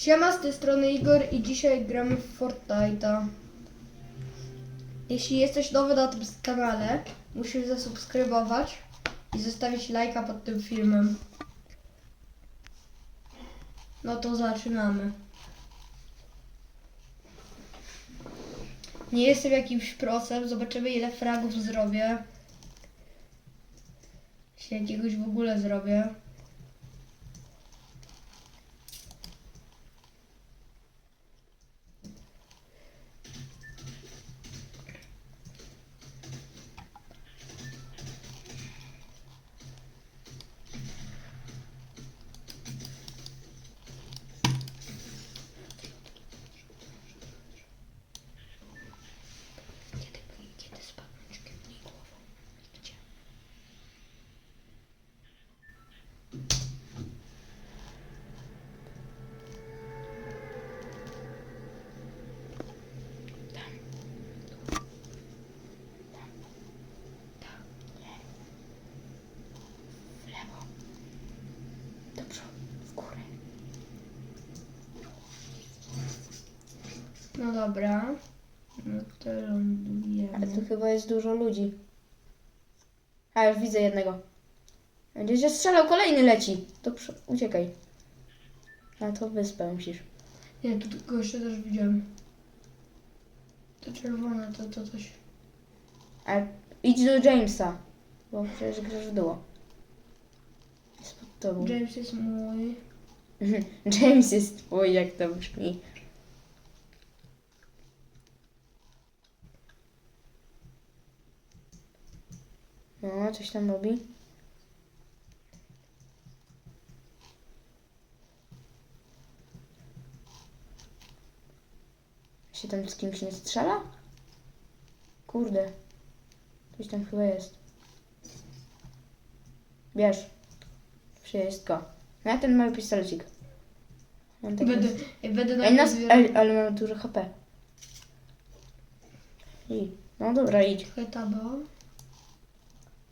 Siema, z tej strony Igor i dzisiaj gramy w Fortnite'a. Jeśli jesteś nowy na tym kanale, musisz zasubskrybować i zostawić lajka pod tym filmem. No to zaczynamy. Nie jestem jakimś prosem, zobaczymy ile fragów zrobię. Jeśli jakiegoś w ogóle zrobię. Kiedy, kiedy spadnąć kiełbni głową? Gdzie? Tam. Tam. Tam. Nie. W lewo. Do przodu. W górę. No dobra. No to lądujemy. Ale tu chyba jest dużo ludzi. A, już widzę jednego. Będzie się strzelał, kolejny leci. To przy... uciekaj. A to wyspę musisz. Nie, tu tylko jeszcze też widziałem. To czerwone, to, to coś. A idź do Jamesa. Bo przecież grasz w duo. Jest pod tobą. James jest mój. James jest twój, jak to brzmi. No, coś tam robi. Się tam z kimś nie strzela? Kurde. Coś tam chyba jest. Bierz. Wszystko. No ja ten mały pistolecik. Mam taki... Będę, będę na Ej, nas, zbierał ej, ale mamy dużo HP. I, no dobra, idź. hetaba.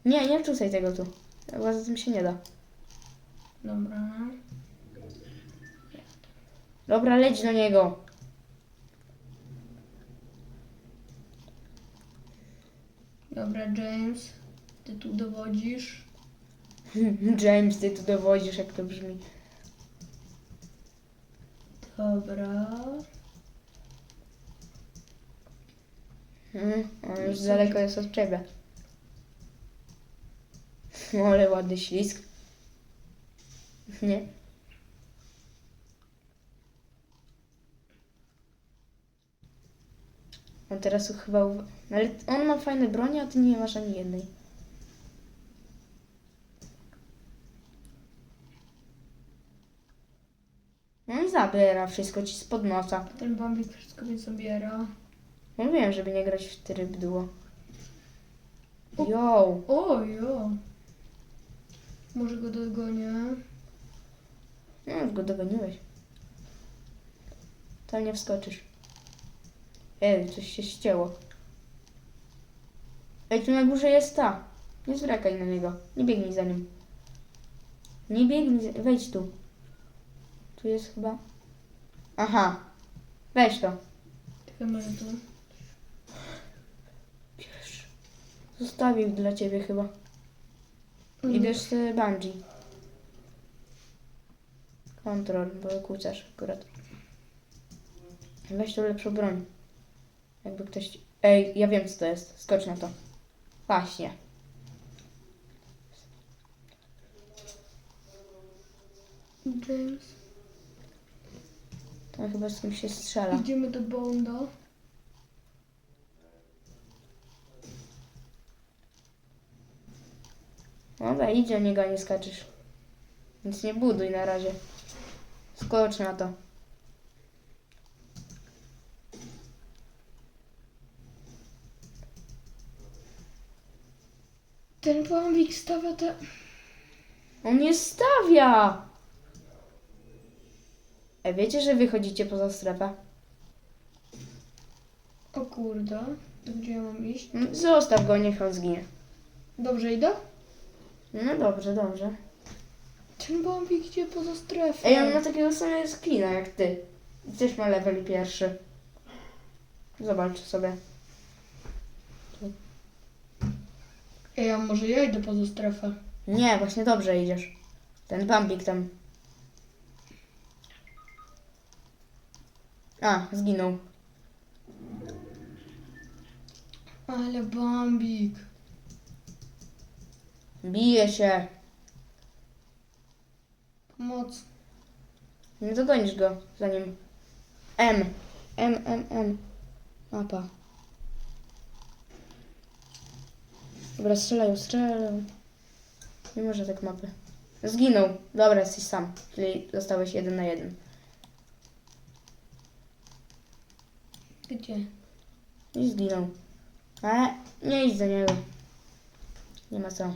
Nie, nie wrzucaj tego tu. Bo za tym się nie da. Dobra. Dobra, leć do niego. Dobra, James. Ty tu dowodzisz. James, ty tu dowodzisz, jak to brzmi. Dobra. Mhm, on już daleko jest od ciebie. Ale ładny ślisk. Nie? On teraz chyba... Ale on ma fajne bronie, a ty nie masz ani jednej. On No zabiera wszystko ci spod nosa. Ten bambik wszystko mi zabiera. Mówiłem, żeby nie grać w tryb duo. Yo! O, jo. Może go dogonię. No, już go dogoniłeś. Tam nie wskoczysz. Ej, coś się ścięło. Ej, tu na górze jest ta. Nie zwracaj na niego. Nie biegnij za nim. Nie biegnij, za... wejdź tu. Tu jest chyba... Aha. Weź to. Chyba, tu. Wiesz. Zostawił dla ciebie chyba. Mm. I bierz sobie bungee. Kontrol, bo kłócasz akurat. Weź tu lepszą broń. Jakby ktoś... Ej, ja wiem co to jest. Skocz na to. Właśnie. James. Tam chyba z kimś się strzela. Idziemy do Bonda. Dobra, idź o niego, nie skaczesz. Więc nie buduj na razie. Skocz na to. Ten bambik stawia te... On nie stawia! Ej, wiecie, że wychodzicie poza strefę? O kurde. To gdzie ja mam iść? Mm, Zostaw go, niech on zginie. Dobrze idę? No dobrze, dobrze. Ten bombik idzie poza strefę. Ej, on ma takiego samego screena jak ty. Też ma level pierwszy. Zobacz sobie. Ej, a może ja idę poza strefę? Nie, właśnie dobrze idziesz. Ten bambik tam. A, zginął. Ale bombik. Bije się. Pomoc. Nie dogonisz go zanim. M. M, M, M. Mapa. Dobra, strzelają, strzelają. Nie może tak mapy. Zginął. Dobra, jesteś sam. Czyli zostałeś jeden na jeden. Gdzie? I zginął. A, nie idź do niego. Nie ma co.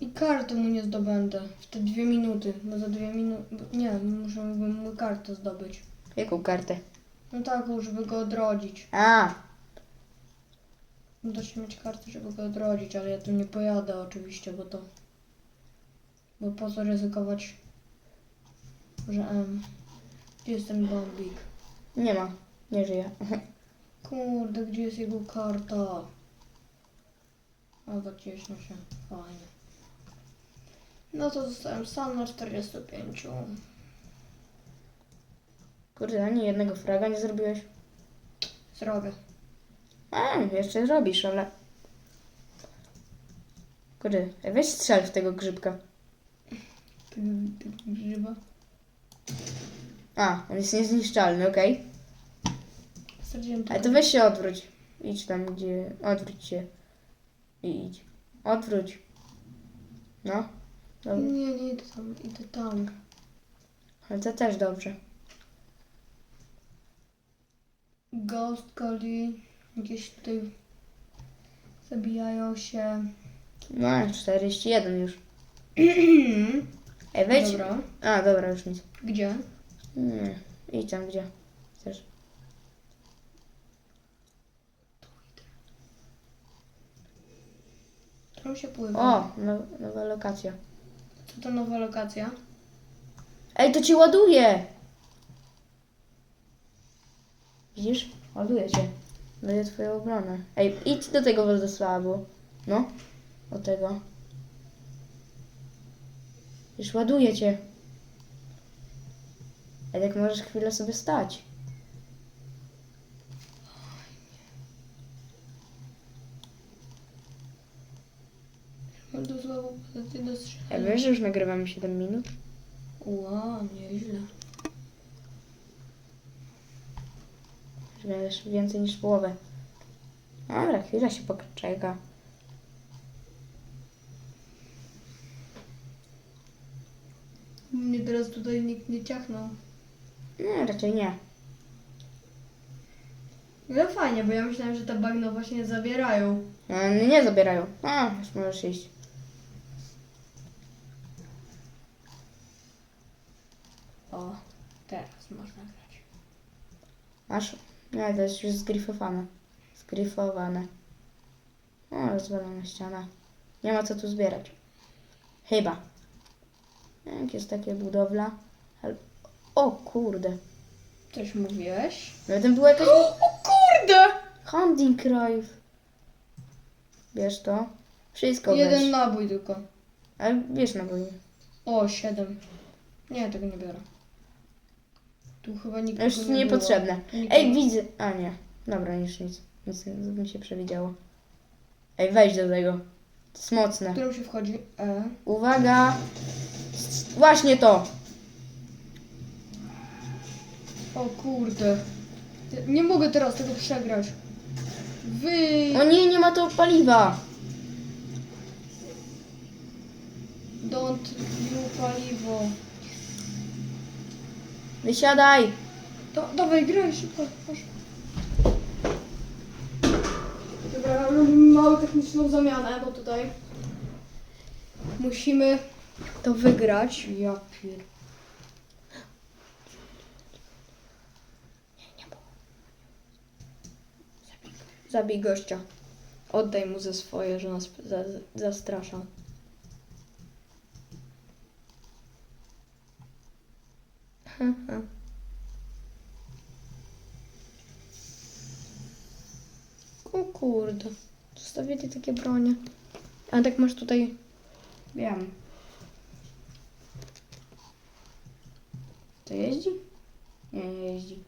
I karty mu nie zdobędę w te dwie minuty, bo za dwie minuty... Nie, muszę mu kartę zdobyć. Jaką kartę? No taką, żeby go odrodzić. A, Muszę mieć kartę, żeby go odrodzić, ale ja tu nie pojadę oczywiście, bo to... Bo po co ryzykować, że M. Gdzie jest ten bombik? nie ma. Nie żyje. Kurde, gdzie jest jego karta? A zacieśnia się. Fajnie. No to zostałem sam na 45. Kurde, ani jednego fraga nie zrobiłeś? Zrobię. A, jeszcze zrobisz, ale... Kurde, weź strzel w tego grzybka. Tego, tego grzyba. A, on jest niezniszczalny, okej. Straciłem Ale to weź się odwróć. Idź tam, gdzie... Odwróć się. I idź. Odwróć. No. Dobra. Nie, nie idę tam, idę tam. Ale to też dobrze. Ghost Cali gdzieś tutaj zabijają się. No, 41 już. Ej, wejdź. Dobra. A, dobra, już nic. Gdzie? Nie, idź tam, gdzie chcesz. Tam się pływa. O, no, nowa lokacja. To nowa lokacja? Ej, to ci ładuje! Widzisz? Ładuje cię. Będzie twoją obronę. Ej, idź do tego Władysławu. No, do tego. Już ładuje cię. Ej, jak możesz chwilę sobie stać. Do złego wiesz, że już nagrywamy 7 minut? Ła, nieźle. Że Wiesz, więcej niż połowę. Dobra, chwila się poczeka. Mnie teraz tutaj nikt nie ciachnął. Nie, raczej nie. No fajnie, bo ja myślałem, że te bagno właśnie zabierają. No, nie, nie zabierają. A, już możesz iść. O, teraz można grać. Masz? Nie, to jest już zgrifowane. Zgrifowane. O, rozwalona ściana. Nie ma co tu zbierać. Chyba. Jak jest takie budowla. Ale... O kurde. Coś mówiłeś? No ten był jakaś... O kurde! Hunting krajów. Bierz to. Wszystko Jeden weź. nabój tylko. Ale bierz na boju. O, siedem. Nie, tego nie biorę. Tu chyba nikogo Już nie niepotrzebne. było. Nikogo. Ej, widzę. A nie. Dobra, już nic. Nic mi się przewidziało. Ej, wejdź do tego. To jest mocne. Którym się wchodzi? E. Uwaga! Właśnie to! O kurde. Nie mogę teraz tego przegrać. Wy... O nie, nie ma to paliwa! Don't you paliwo. Wysiadaj! To, dawaj, graj szybko. Proszę. Dobra, robimy małą techniczną zamianę, bo tutaj musimy to wygrać. Ja pier... Zabij gościa. Oddaj mu ze swoje, że nas za, zastrasza. O kurde. Zostawili takie bronie. A tak masz tutaj... Wiem. To jeździ? Nie, nie jeździ.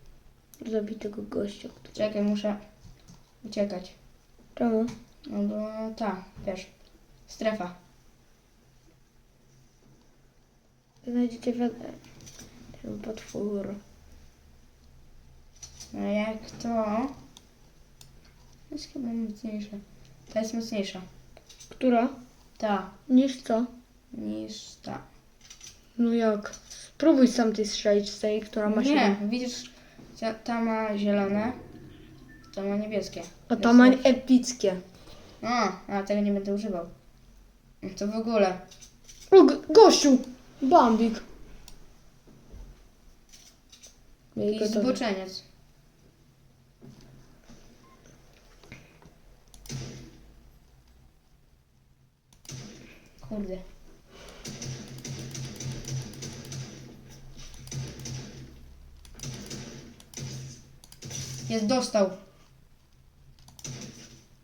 zabitego gościa. który- Czekaj, muszę uciekać. Czemu? No bo ta, wiesz, strefa. Znajdziecie wi- ten potwór. No jak to... Jest chyba mocniejsza. Ta jest mocniejsza. Która? Ta, Niż co? niż ta. No jak? Spróbuj sam tej strzelić z tej, która ma Nie, siedem. widzisz, ta, ma zielone, ta ma niebieskie. A ta ma epickie. A, a tego nie będę używał. To w ogóle. O, g- gościu! Bambik. Miej Jakiś zboczeniec. Kurde. Jest, dostał.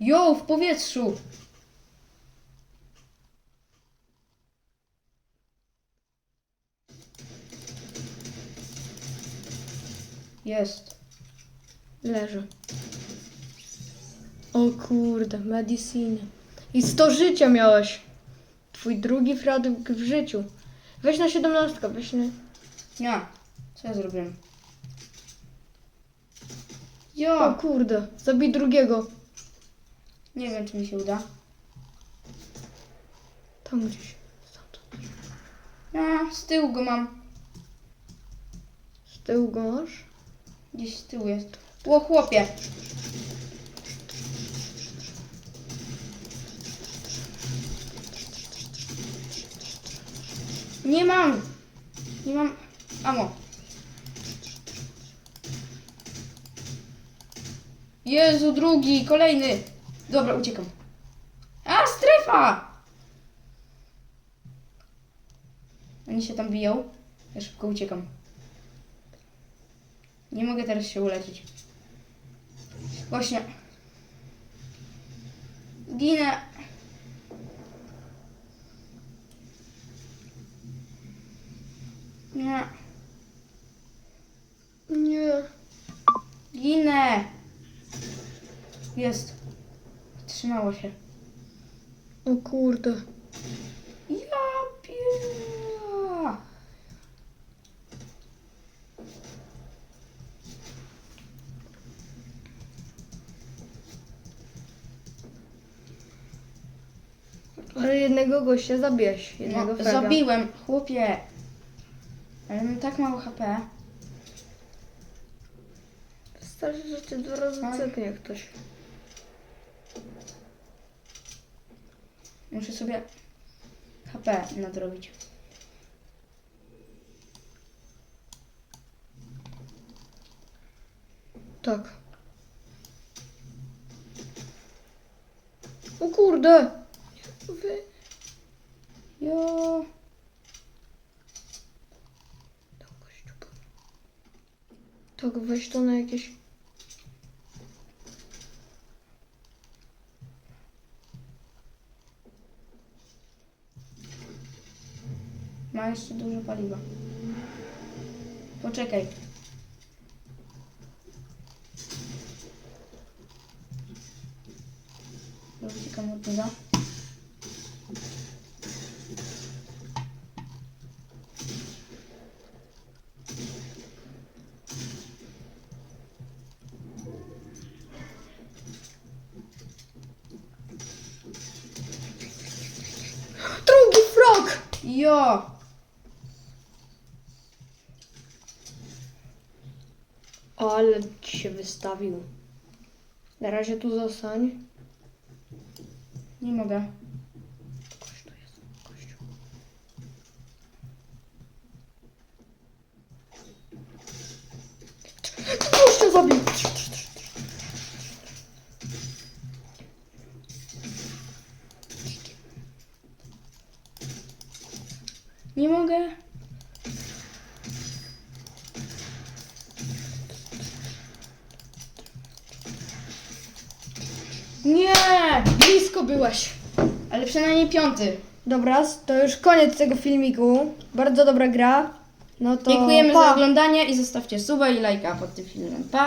Jo, w powietrzu. Jest. Leży. O kurde, medicine. I 100 życia miałeś. Twój drugi frag w życiu. Weź na 17, weź na... Ja. Co ja zrobiłem? O Jo! kurde, zabij drugiego. Nie wiem, czy mi się uda. Tam gdzieś. Stamtąd. Ja, z tyłu go mam. Z tyłu go masz? Gdzieś z tyłu jest. O, chłopie! Nie mam! Nie mam... Amo. Jezu, drugi, kolejny. Dobra, uciekam. A, strefa! Oni się tam biją. Ja szybko uciekam. Nie mogę teraz się uleczyć. Właśnie. Ginę. Nie. Nie. Ginę. Jest. Trzymało się. O kurde. Ja pier... Ale jednego gościa zabiłeś. Jednego No, fraga. zabiłem, chłopie. Ale mam tak mało HP. Wystarczy, że cię dwa razy Tak. ktoś. Muszę sobie HP nadrobić. Tak. O kurde! Był. Tak, weź to na jakieś... Ma jeszcze dużo paliwa. Poczekaj. Uciekam od niego. Jo! Ale ci się wystawił. Na razie tu zostań. Nie mogę. Nie mogę. Nie! Blisko byłeś. Ale przynajmniej piąty. Dobra, to już koniec tego filmiku. Bardzo dobra gra. No to Dziękujemy pa. za oglądanie i zostawcie suba i lajka pod tym filmem. Pa!